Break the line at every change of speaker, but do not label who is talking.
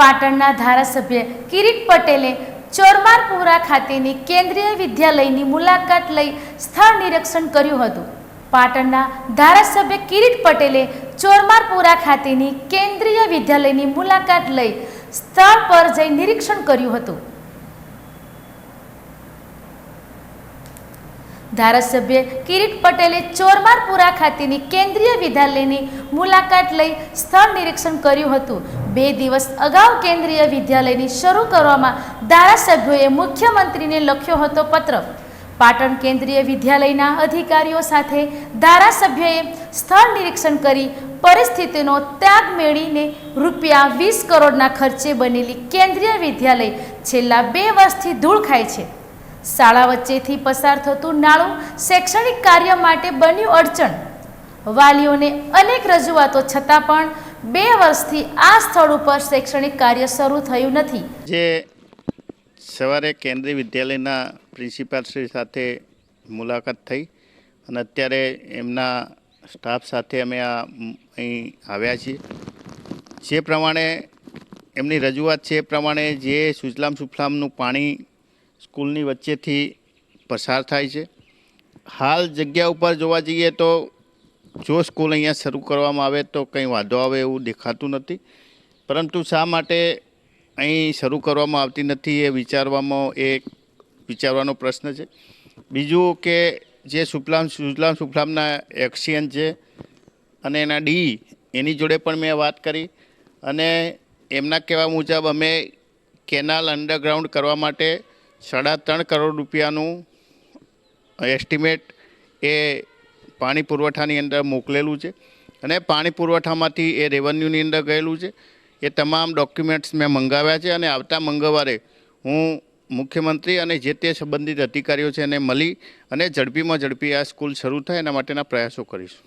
પાટણના ધારાસભ્ય કિરીટ પટેલે ચોરમારપુરા ખાતેની કેન્દ્રીય વિદ્યાલયની મુલાકાત લઈ સ્થળ નિરીક્ષણ કર્યું હતું. પાટણના ધારાસભ્ય કિરીટ પટેલે ચોરમારપુરા ખાતેની કેન્દ્રીય વિદ્યાલયની મુલાકાત લઈ સ્થળ પર જઈ નિરીક્ષણ કર્યું હતું. ધારાસભ્ય કિરીટ પટેલે ચોરમારપુરા ખાતેની કેન્દ્રીય વિદ્યાલયની મુલાકાત લઈ સ્થળ નિરીક્ષણ કર્યું હતું. બે દિવસ અગાઉ કેન્દ્રીય વિદ્યાલયની શરૂ કરવામાં ધારાસભ્યોએ મુખ્યમંત્રીને લખ્યો હતો પત્ર. પાટણ કેન્દ્રીય વિદ્યાલયના અધિકારીઓ સાથે ધારાસભ્યએ સ્થળ નિરીક્ષણ કરી પરિસ્થિતિનો ત્યાગ મેળીને રૂપિયા વીસ કરોડના ખર્ચે બનેલી કેન્દ્રીય વિદ્યાલય છેલ્લા બે વર્ષથી ધૂળ ખાય છે. શાળા વચ્ચેથી પસાર થતું નાળું શૈક્ષણિક કાર્ય માટે બન્યું અડચણ. વાલીઓને અનેક રજૂઆતો છતાં પણ બે વર્ષથી આ સ્થળ ઉપર શૈક્ષણિક કાર્ય શરૂ થયું નથી.
જે સવારે કેન્દ્રીય વિદ્યાલયના પ્રિન્સિપાલશ્રી સાથે મુલાકાત થઈ અને અત્યારે એમના સ્ટાફ સાથે અમે આ અહીં આવ્યા છીએ. જે પ્રમાણે એમની રજૂઆત છે એ પ્રમાણે જે સુજલામ સુફલામનું પાણી સ્કૂલની વચ્ચેથી પસાર થાય છે. હાલ જગ્યા ઉપર જોવા જઈએ તો જો સ્કૂલ અહીંયા શરૂ કરવામાં આવે તો કંઈ વાંધો આવે એવું દેખાતું નથી. પરંતુ શા માટે અહીં શરૂ કરવામાં આવતી નથી એ વિચારવામાં એક વિચારવાનો પ્રશ્ન છે. બીજું કે જે સુફલામ સુજલામ સુફલામના એક્સિયન છે અને એના ડી, એની જોડે પણ મેં વાત કરી અને એમના કહેવા મુજબ અમે કેનાલ અંડરગ્રાઉન્ડ કરવા માટે સાડા ત્રણ કરોડ રૂપિયાનું એસ્ટિમેટ એ પાણી પુરવઠાની અંદર મોકલેલું છે. અને પાણી પુરવઠામાંથી એ રેવન્યુની અંદર ગયેલું છે. એ તમામ ડોક્યુમેન્ટ્સ મેં મંગાવ્યા છે અને આવતા મંગળવારે હું મુખ્યમંત્રી અને જે તે સંબંધિત અધિકારીઓ છે એને મળી અને ઝડપીમાં ઝડપી આ સ્કૂલ શરૂ થાય એના માટેના પ્રયાસો કરીશું.